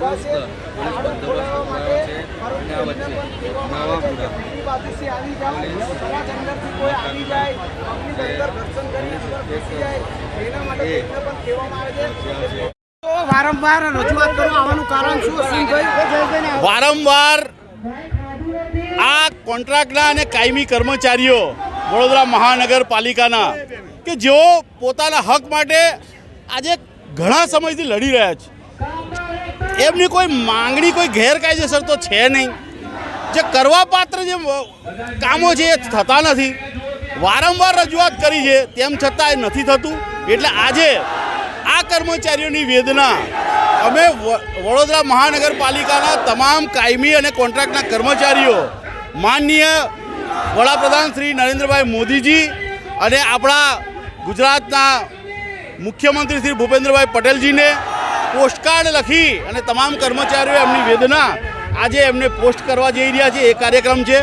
Police બંદોબસ્ત છે અને આ વચ્ચે માવાપુરા વારંવાર રજૂઆત કરવા આવવાનું વારંવાર આ કોન્ટ્રાક્ટના અને કાયમી કર્મચારીઓ વડોદરા મહાનગરપાલિકાના કે જેઓ પોતાના હક માટે આજે ઘણા સમયથી લડી રહ્યા છે. એમની કોઈ માંગણી, કોઈ ગેરકાયદેસર તો છે નહીં. જે કરવાપાત્ર જે કામો છે એ થતા નથી. વારંવાર રજૂઆત કરી છે, તેમ છતાં એ નથી થતું. એટલે આજે આ કર્મચારીઓની વેદના, અમે વડોદરા મહાનગરપાલિકાના તમામ કાયમી અને કોન્ટ્રાક્ટના કર્મચારીઓ, માનનીય વડાપ્રધાન શ્રી નરેન્દ્રભાઈ મોદીજી અને આપણા ગુજરાતના મુખ્યમંત્રી શ્રી ભૂપેન્દ્રભાઈ પટેલજીને પોસ્ટકાર્ડ લખી અને તમામ કર્મચારીઓ એમની વેદના આજે એમને પોસ્ટ કરવા જઈ રહ્યા છે. એ કાર્યક્રમ છે.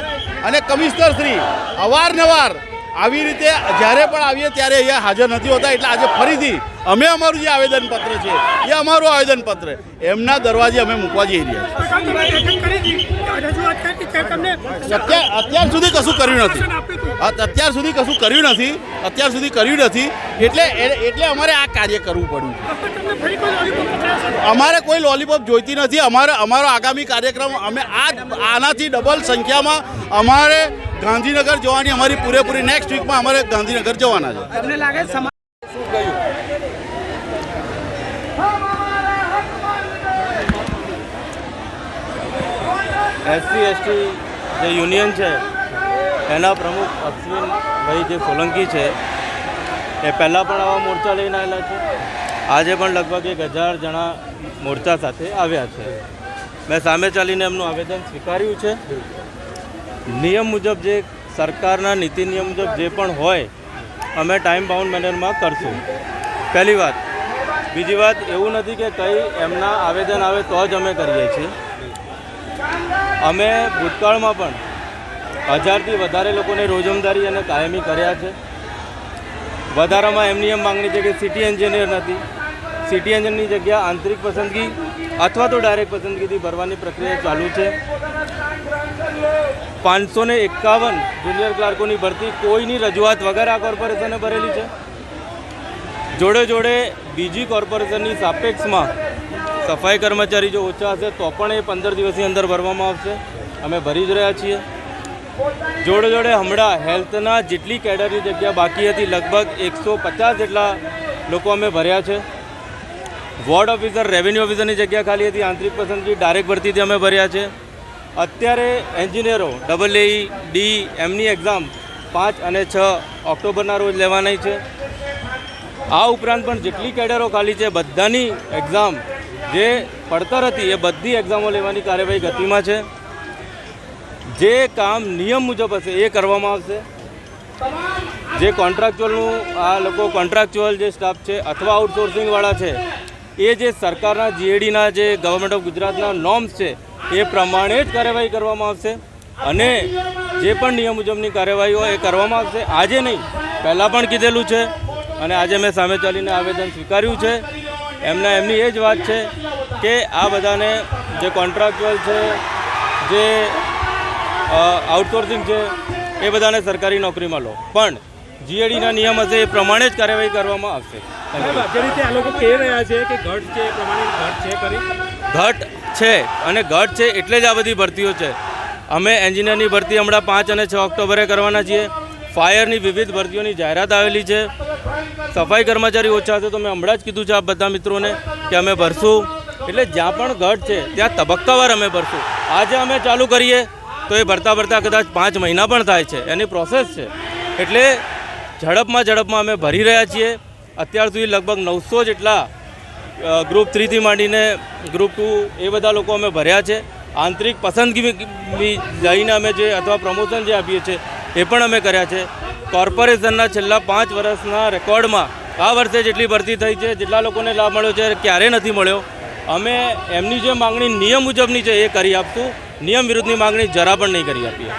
અને કમિશનર શ્રી અવારનવાર આવી રીતે જ્યારે પણ આવીએ ત્યારે અહીંયા હાજર નથી હોતા. એટલે આજે ફરીથી અમે અમારું જે આવેદનપત્ર છે, એ અમારું આવેદનપત્ર એમના દરવાજે અમે મૂકવા જઈ રહ્યા છીએ. અત્યાર સુધી કશું કર્યું નથી. અત્યાર સુધી કશું કર્યું નથી. અત્યાર સુધી કર્યું નથી. એટલે એટલે અમારે આ કાર્ય કરવું પડ્યું. અમારે કોઈ લોલીપોપ જોઈતી નથી. અમારે અમારો આગામી કાર્યક્રમ અમે આ આનાથી ડબલ સંખ્યામાં અમારે ગાંધીનગર જવાની અમારી પૂરેપૂરી નેક્સ્ટ વીકમાં અમારે ગાંધીનગર જવાના છે. એસસી, એસટી જે યુનિયન છે, એના પ્રમુખ અશ્વિનભાઈ જે સોલંકી છે, એ પહેલાં પણ આવા મોરચા લઈને આવેલા છે. આજે પણ લગભગ એક હજાર જણા મોરચા સાથે આવ્યા છે. મેં સામે ચાલીને એમનું આવેદન સ્વીકાર્યું છે. નિયમ મુજબ જે સરકારના નીતિ નિયમ મુજબ જે પણ હોય, અમે ટાઈમ બાઉન્ડ મેનરમાં કરશું. પહેલી વાત. બીજી વાત, એવું નથી કે કંઈ એમના આવેદન આવે તો જ અમે કરીએ છીએ. અમે ભૂતકાળમાં પણ હજારથી વધારે લોકોને રોજમદારી અને કાયમી કર્યા છે. વધારામાં એમની એમ માંગણી છે કે સિટી એન્જિનિયર નથી. સિટી એન્જિનિયરની જગ્યા આંતરિક પસંદગી અથવા તો ડાયરેક્ટ પસંદગીથી ભરવાની પ્રક્રિયા ચાલુ છે. પાંચસો ને એકાવન જુનિયર ક્લાર્કોની ભરતી કોઈની રજૂઆત વગર આ કોર્પોરેશને ભરેલી છે. જોડે જોડે બીજી કોર્પોરેશનની સાપેક્ષમાં સફાઈ કર્મચારી જો ઓછા હશે, તો પણ એ પંદર દિવસની અંદર ભરવામાં આવશે. અમે ભરી જ રહ્યા છીએ. જોડે જોડે હમણાં હેલ્થના જેટલી કેડરની જગ્યા બાકી હતી, લગભગ એકસો પચાસ જેટલા લોકો અમે ભર્યા છે. વોર્ડ ઓફિસર, રેવન્યુ ઓફિસરની જગ્યા ખાલી હતી, આંતરિક પસંદગી ડાયરેક્ટ ભરતીથી અમે ભર્યા છે. અત્યારે એન્જિનિયરો ડબલ એ ડી એમની એક્ઝામ પાંચ અને છ ઓક્ટોબરના રોજ લેવાની છે. આ ઉપરાંત પણ જેટલી કેડરો ખાલી છે, બધાની એક્ઝામ જે પડતર હતી એ બધી એક્ઝામો લેવાની કાર્યવાહી ગતિમાં છે. જે કામ નિયમ મુજબ હશે એ કરવામાં આવશે. જે કોન્ટ્રાક્ચ્યુઅલનું આ લોકો કોન્ટ્રાક્ચ્યુઅલ જે સ્ટાફ છે અથવા આઉટસોર્સિંગવાળા છે, એ જે સરકારના જીએડીના જે ગવર્મેન્ટ ઓફ ગુજરાતના નોર્મ્સ છે, એ પ્રમાણે જ કાર્યવાહી કરવામાં આવશે. અને જે પણ નિયમ મુજબની કાર્યવાહી હોય એ કરવામાં આવશે. આજે નહીં, પહેલાં પણ કીધેલું છે. અને આજે મેં સામે ચાલીને આવેદન સ્વીકાર્યું છે. એમના એમની એ જ વાત છે કે આ બધાને જે કોન્ટ્રાક્ચ્યુઅલ છે જે આઉટસોર્સિંગ છે એ બધાને સરકારી નોકરીમાં લો. પણ જીએડીના નિયમ હશે એ પ્રમાણે જ કાર્યવાહી કરવામાં આવશે. જે રીતે આ લોકો કહી રહ્યા છે કે ઘટ છે એ પ્રમાણે ઘટ છે કરી ઘટ છે અને ઘટ છે એટલે જ આ બધી ભરતીઓ છે. અમે એન્જિનિયરની ભરતી હમણાં પાંચ અને છ ઓક્ટોબરે કરવાના છીએ. ફાયરની વિવિધ ભરતીઓની જાહેરાત આવેલી છે. સફાઈ કર્મચારી ઓછા છે તો મેં હમણાં જ કીધું છે આ બધા મિત્રોને કે અમે ભરશું. એટલે જ્યાં પણ ઘટ છે, ત્યાં તબક્કાવાર અમે ભરશું. આજે અમે ચાલુ કરીએ તો એ ભરતા ભરતા કદાચ પાંચ મહિના પણ થાય છે. એની પ્રોસેસ છે. એટલે ઝડપમાં ઝડપમાં અમે ભરી રહ્યા છીએ. અત્યાર સુધી લગભગ નવસો જેટલા ગ્રુપ થ્રીથી માંડીને ગ્રુપ ટુ એ બધા લોકો અમે ભર્યા છે. આંતરિક પસંદગી જઈને અમે જે, અથવા પ્રમોશન જે આપીએ છીએ એ પણ અમે કર્યા છે. કોર્પોરેશનના છેલ્લા પાંચ વર્ષના રેકોર્ડમાં આ વર્ષે જેટલી ભરતી થઈ છે, જેટલા લોકોને લાભ મળ્યો છે ક્યારેય નથી મળ્યો. અમે એમની જે માંગણી નિયમ મુજબની છે એ કરી આપશું. નિયમ વિરુદ્ધની માંગણી જરા પણ નહીં કરી આપીએ.